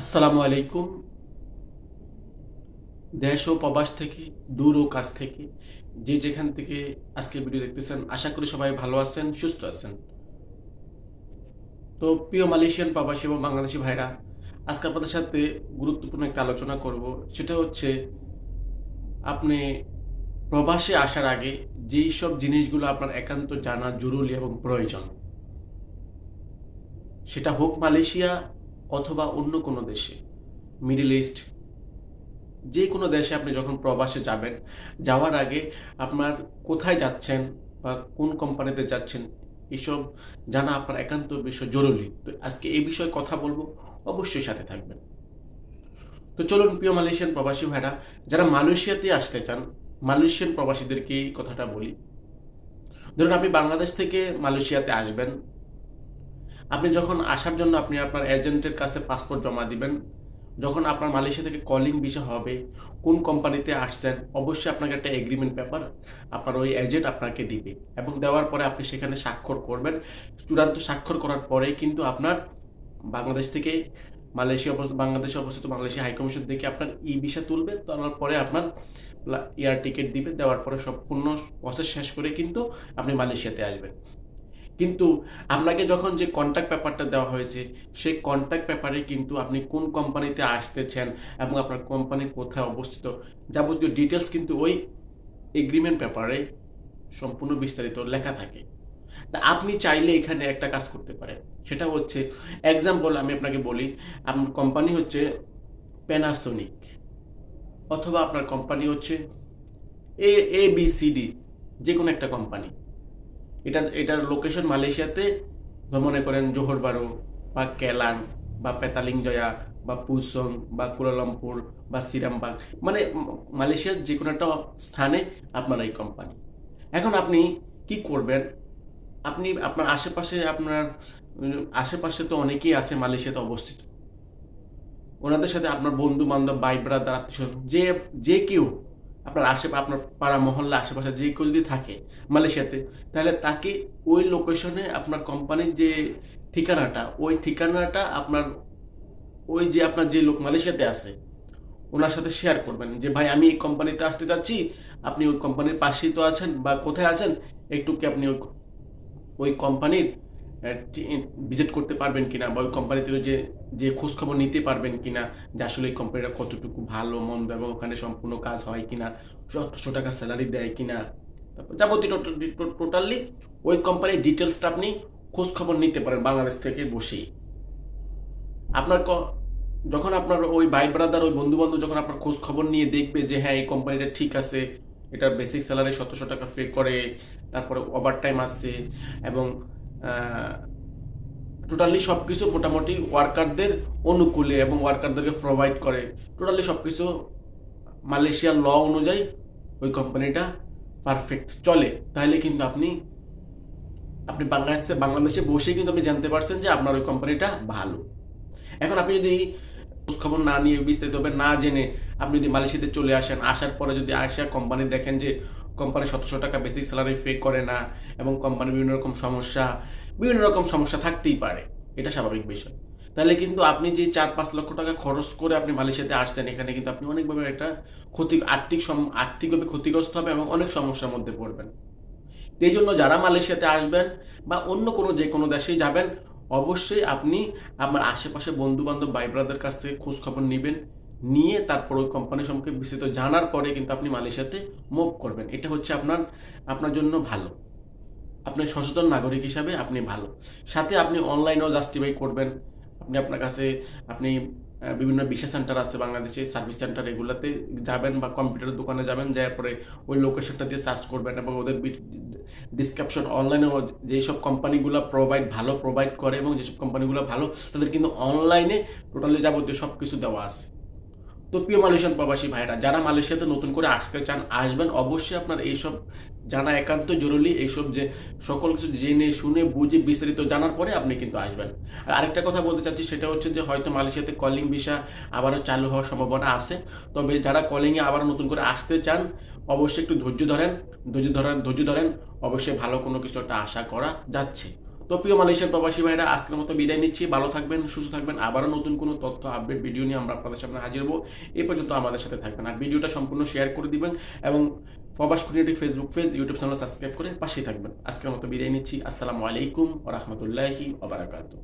আসসালামু আলাইকুম। দেশ ও প্রবাস থেকে, দূর ও কাছ থেকে যে যেখান থেকে আজকে ভিডিও দেখতেছেন, আশা করি সবাই ভালো আছেন, সুস্থ আছেন। তো প্রিয় মালয়েশিয়ান প্রবাসী এবং বাংলাদেশি ভাইরা, আজকে আপনাদের সাথে গুরুত্বপূর্ণ একটা আলোচনা করব। সেটা হচ্ছে, আপনি প্রবাসে আসার আগে যেই সব জিনিসগুলো আপনার একান্ত জানা জরুরি এবং প্রয়োজন, সেটা হোক মালয়েশিয়া অথবা অন্য কোনো দেশে। মিডিল ইস্ট যে কোনো দেশে আপনি যখন প্রবাসে যাবেন, যাওয়ার আগে আপনার কোথায় যাচ্ছেন বা কোন কোম্পানিতে যাচ্ছেন, এসব জানা আপনার একান্ত বিষয় জরুরি। তো আজকে এই বিষয়ে কথা বলব, অবশ্যই সাথে থাকবেন। তো চলুন প্রিয় মালয়েশিয়ান প্রবাসী ভাইরা, যারা মালয়েশিয়াতে আসতে চান, মালয়েশিয়ান প্রবাসীদেরকে কথাটা বলি। ধরুন আপনি বাংলাদেশ থেকে মালয়েশিয়াতে আসবেন আপনি যখন আসার জন্য আপনি আপনার এজেন্টের কাছে পাসপোর্ট জমা দিবেন, যখন আপনার মালয়েশিয়া থেকে কলিং ভিসা হবে, কোন কোম্পানিতে আসছেন, অবশ্যই আপনাকে একটা এগ্রিমেন্ট পেপার আপনার ওই এজেন্ট আপনাকে দিবে এবং দেওয়ার পরে আপনি সেখানে স্বাক্ষর করবেন। চূড়ান্ত স্বাক্ষর করার পরেই কিন্তু আপনার বাংলাদেশ থেকে মালয়েশিয়া অবস্থিত বাংলাদেশে অবস্থিত মালয়েশিয়া হাইকমিশন থেকে আপনার ই ভিসা তুলবে, তোলার পরে আপনার এয়ার টিকিট দিবে, দেওয়ার পরে সম্পূর্ণ প্রসেস শেষ করে কিন্তু আপনি মালয়েশিয়াতে আসবেন। কিন্তু আপনাকে যখন যে কন্ট্যাক্ট পেপারটা দেওয়া হয়েছে, সেই কন্ট্যাক্ট পেপারে কিন্তু আপনি কোন কোম্পানিতে আসতেছেন এবং আপনার কোম্পানি কোথায় অবস্থিত, যাবতীয় ডিটেলস কিন্তু ওই এগ্রিমেন্ট পেপারে সম্পূর্ণ বিস্তারিত লেখা থাকে। তা আপনি চাইলে এখানে একটা কাজ করতে পারেন। সেটা হচ্ছে এক্সাম্পল আমি আপনাকে বলি, আপনার কোম্পানি হচ্ছে প্যানাসোনিক অথবা আপনার কোম্পানি হচ্ছে A A B C D যে কোনো একটা কোম্পানি এটা, এটার লোকেশন মালয়েশিয়াতে মনে করেন জোহর বারো, বা কেলাং বা পেতালিং জয়া, বা পুসং, বা কুয়ালালামপুর বা সিরামবাগ মানে মালয়েশিয়ার যে কোনো একটা স্থানে আপনার এই কোম্পানি এখন আপনি কি করবেন? আপনি, আপনার আশেপাশে আপনার আশেপাশে তো অনেকেই আছে মালয়েশিয়াতে অবস্থিত। ওনাদের সাথে আপনার বন্ধু বান্ধব ভাই ব্রাদার আত্মীয় যে যে কেউ আপনার আশে আপনার পাড়া, মহল্লা, আশেপাশে যে কেউ যদি থাকে মালয়েশিয়াতে, তাহলে তাকে ওই লোকেশনে আপনার কোম্পানির যে ঠিকানাটা, ওই ঠিকানাটা আপনার, ওই যে আপনার যে লোক মালয়েশিয়াতে আছে, ওনার সাথে শেয়ার করবেন যে, ভাই, আমি এই কোম্পানিতে আসতে চাচ্ছি, আপনি ওই কোম্পানির পাশেই তো আছেন বা কোথায় আছেন, একটু কি আপনি ওই কোম্পানির ভিজিট করতে পারবেন কিনা বা ওই কোম্পানিতে যে যে খোঁজ খবর নিতে পারবেন কিনা, যে আসলে এই কোম্পানিটা কতটুকু ভালো, মন্দ, এবং ওখানে সম্পূর্ণ কাজ হয় কিনা, যতশো টাকা স্যালারি দেয় কিনা। তারপর যাবতীয় টোটালি ওই কোম্পানির ডিটেলসটা আপনি খোঁজ খবর নিতে পারেন বাংলাদেশ থেকে বসেই। আপনার যখন আপনার ওই ভাই ব্রাদার ওই বন্ধু বান্ধব যখন আপনার খোঁজ খবর নিয়ে দেখবে যে হ্যাঁ এই কোম্পানিটা ঠিক আছে, এটার বেসিক স্যালারি সতেরোশো টাকা পে করে, তারপরে ওভার টাইম আসছে এবং টোটালি সব কিছু মোটামুটি ওয়ার্কারদের অনুকূলে এবং ওয়ার্কারদেরকে প্রোভাইড করে। টোটালি সব কিছু মালয়েশিয়ার ল অনুযায়ী ওই কোম্পানিটা পারফেক্ট চলে। তাহলে কিন্তু আপনি আপনি বাংলাদেশে বাংলাদেশে বসে কিন্তু আপনি জানতে পারছেন যে আপনার ওই কোম্পানিটা ভালো। এখন আপনি যদি খবর না নিয়ে বিস্তারিতভাবে না জেনে আপনি যদি মালয়েশিয়াতে চলে আসেন, আসার পরে যদি আসা কোম্পানি দেখেন যে কোম্পানি সতেরোশো টাকা বেসিক স্যালারি পে করে না এবং কোম্পানির বিভিন্ন রকম সমস্যা, বিভিন্ন রকম সমস্যা থাকতেই পারে। এটা স্বাভাবিক বিষয়। তাহলে কিন্তু আপনি যে চার পাঁচ লক্ষ টাকা খরচ করে আপনি মালয়েশিয়াতে আসছেন, এখানে কিন্তু আপনি অনেকভাবে একটা ক্ষতি, আর্থিক আর্থিকভাবে ক্ষতিগ্রস্ত হবে এবং অনেক সমস্যার মধ্যে পড়বেন। এই জন্য যারা মালয়েশিয়াতে আসবেন বা অন্য কোনো যে কোনো দেশেই যাবেন, অবশ্যই আপনি আপনার আশেপাশে বন্ধু বান্ধব ভাই ব্রাদের কাছ থেকে খোঁজ খবর নেবেন। নিয়ে তারপর ওই কোম্পানি সম্পর্কে বিস্তৃত জানার পরে কিন্তু আপনি মালয়েশিয়াতে মুভ করবেন। এটা হচ্ছে আপনার আপনার জন্য ভালো। আপনি সচেতন নাগরিক হিসাবে আপনি ভালো। সাথে আপনি অনলাইনেও জাস্টিফাই করবেন। আপনি আপনার কাছে, আপনি বিভিন্ন বিশেষ সেন্টার আছে বাংলাদেশে সার্ভিস সেন্টার এগুলোতে যাবেন বা কম্পিউটার দোকানে যাবেন, যাওয়ার পরে ওই লোকেশনটা দিয়ে সার্চ করবেন এবং ওদের ডিসক্রিপশন অনলাইনে যেসব কোম্পানিগুলো প্রোভাইড ভালো প্রোভাইড করে এবং যেসব কোম্পানিগুলো ভালো, তাদের কিন্তু অনলাইনে টোটালি যাবতীয় সব কিছু দেওয়া আছে। তো প্রিয় মালয়েশিয়ান প্রবাসী ভাইরা যারা মালয়েশিয়াতে নতুন করে আসতে চান, আসবেন। অবশ্যই আপনার এইসব জানা একান্ত জরুরি, এইসব যে সকল কিছু জেনে, শুনে, বুঝে, বিস্তারিত জানার পরে আপনি কিন্তু আসবেন। আর আরেকটা কথা বলতে চাচ্ছি, সেটা হচ্ছে যে হয়তো মালয়েশিয়াতে কলিং ভিসা আবারও চালু হওয়ার সম্ভাবনা আছে। তবে যারা কলিংয়ে আবার নতুন করে আসতে চান, অবশ্যই একটু ধৈর্য ধরেন ধৈর্য ধরেন ধৈর্য ধরেন। অবশ্যই ভালো কোনো কিছু একটা আশা করা যাচ্ছে। তো প্রিয় মালয়েশিয়ার প্রবাসী ভাইরা, আজকের মতো বিদায় নিচ্ছি। ভালো থাকবেন, সুস্থ থাকবেন। আবারও নতুন কোনো তথ্য, আপডেট, ভিডিও নিয়ে আমরা আপনাদের সামনে হাজির হব। এ পর্যন্ত আমাদের সাথে থাকবেন। আর ভিডিওটা সম্পূর্ণ শেয়ার করে দিবেন এবং প্রবাস খুঁটিনাটি Facebook page YouTube channel subscribe করে পাশেই থাকবেন। আজকের মতো বিদায় নিচ্ছি। আসসালামু আলাইকুম ও রহমতুল্লাহি ওবারাকাতু